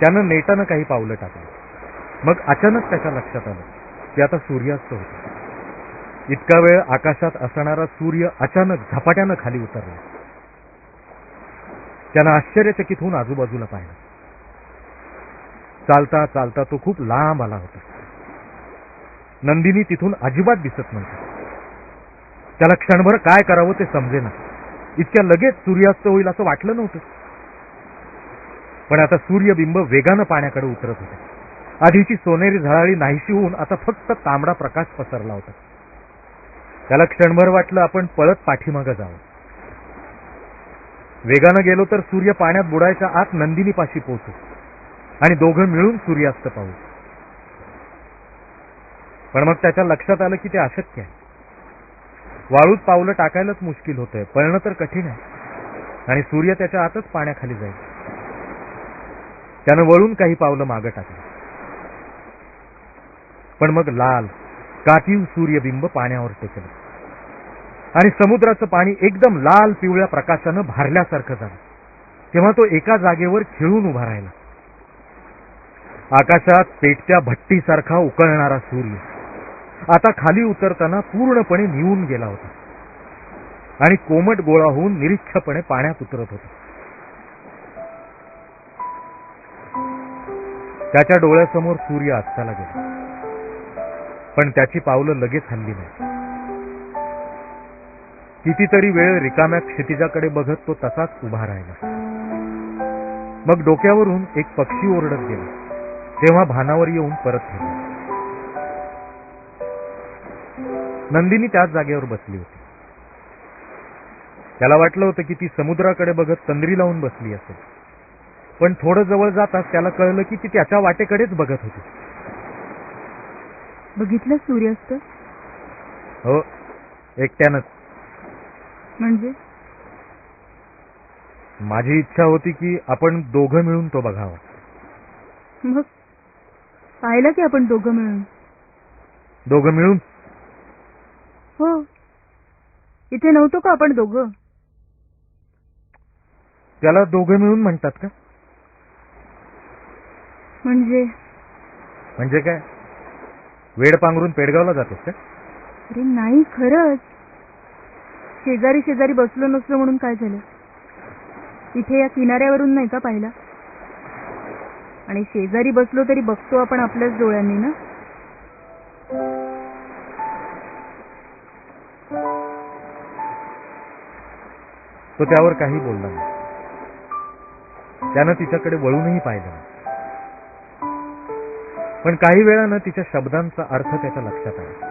त्यानं नेटानं काही पावलं टाकली. मग अचानक त्याच्या लक्षात आलं की आता सूर्यास्त होता. इतका वेळ आकाशात असणारा सूर्य अचानक झपाट्यानं खाली उतरला. त्यानं आश्चर्यचकित होऊन आजूबाजूला पाहिलं. चालता चालता तो खूप लांब आला होता. नंदिनी तिथून अजिबात दिसत नव्हती. त्याला क्षणभर काय करावं ते समजेना. इतक्या लगेच सूर्यास्त होईल असं वाटलं नव्हतं. पण आता सूर्यबिंब वेगानं पाण्याकडे उतरत होते. आधीची सोनेरी झळाळी नाहीशी होऊन आता फक्त तांबडा प्रकाश पसरला होता. त्याला क्षणभर वाटलं आपण पळत पाठीमागं जावं. वेगानं गेलो तर सूर्य पाण्यात बुडायच्या आत नंदिनीपाशी पोहोचू आणि दोघं मिळून सूर्यास्त पाहू. पण मग त्याच्या लक्षात आलं की ते अशक्य आहे. वाळूत पावलं टाकायलाच मुश्किल होतंय पळणं तर कठीण आहे. आणि सूर्य त्याच्या आतच पाण्याखाली जाईल. त्यानं वळून काही पावलं मागं टाकली. पण मग लाल कातीव सूर्यबिंब पाण्यावर टेकलं. आणि समुद्राचं पाणी एकदम लाल पिवळ्या प्रकाशानं भारल्यासारखं झालं. तेव्हा तो एका जागेवर खिळून उभा राहिला. आकाशात पेटत्या भट्टीसारखा उकळणारा सूर्य आता खाली उतरताना पूर्णपणे निवून गेला होता. आणि कोमट गोळा होऊन निरीक्षपणे पाण्यात उतरत होता. त्याच्या डोळ्यासमोर सूर्य अस्ताला गेला. पण त्याची पावलं लगेच हल्ली नाही कितीतरी वेळ रिकाम्या क्षितिजाकडे बघत तो तसाच उभा राहिला. मग डोक्यावरून एक पक्षी ओरडत गेला. तेव्हा भानावर येऊन परत ठेवला नंदिनी त्याच जागेवर बसली होती. त्याला वाटलं होतं की ती समुद्राकडे बघत तंद्री लावून बसली असेल. पण थोडं जवळ जाताच त्याला कळलं की ती त्याच्या वाटेकडेच बघत होती. बघितलं सूर्यास्त? हो एकट्यानंच. म्हणजे? माझी इच्छा होती की आपण दोघं मिळून तो बघावा. मग? पाहिलं की आपण दोघं मिळून? दोघं मिळून? हो. इथे नव्हतो का आपण दोघं? त्याला दोघं मिळून म्हणतात का? म्हणजे? म्हणजे काय? वेड पांघरून पेडगावला जातोस का? अरे नाही खरंच. शेजारी शेजारी बसलो नसलो म्हणून काय झालं? इथे या किनाऱ्यावरून नाही का पाहिला? आणि शेजारी बसलो तरी बघतो आपण आपल्याच डोळ्यांनी ना? तो त्यावर काही बोलला नाही. त्यानं तिच्याकडे वळूनही पाहिलं नाही. पण काही वेळानं तिच्या शब्दांचा अर्थ त्याच्या लक्षात आला.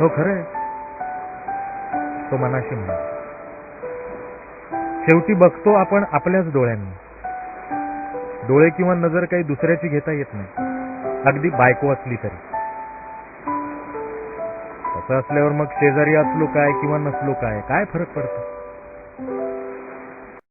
हो खरंय. तो मनाशी म्हणा शेवटी बघतो आपण आपल्याच डोळ्यांनी. डोळे किंवा नजर काही दुसऱ्याची घेता येत नाही. अगदी बायको असली तरी. तसं असल्यावर मग शेजारी असलो काय किंवा नसलो काय काय फरक पडतो?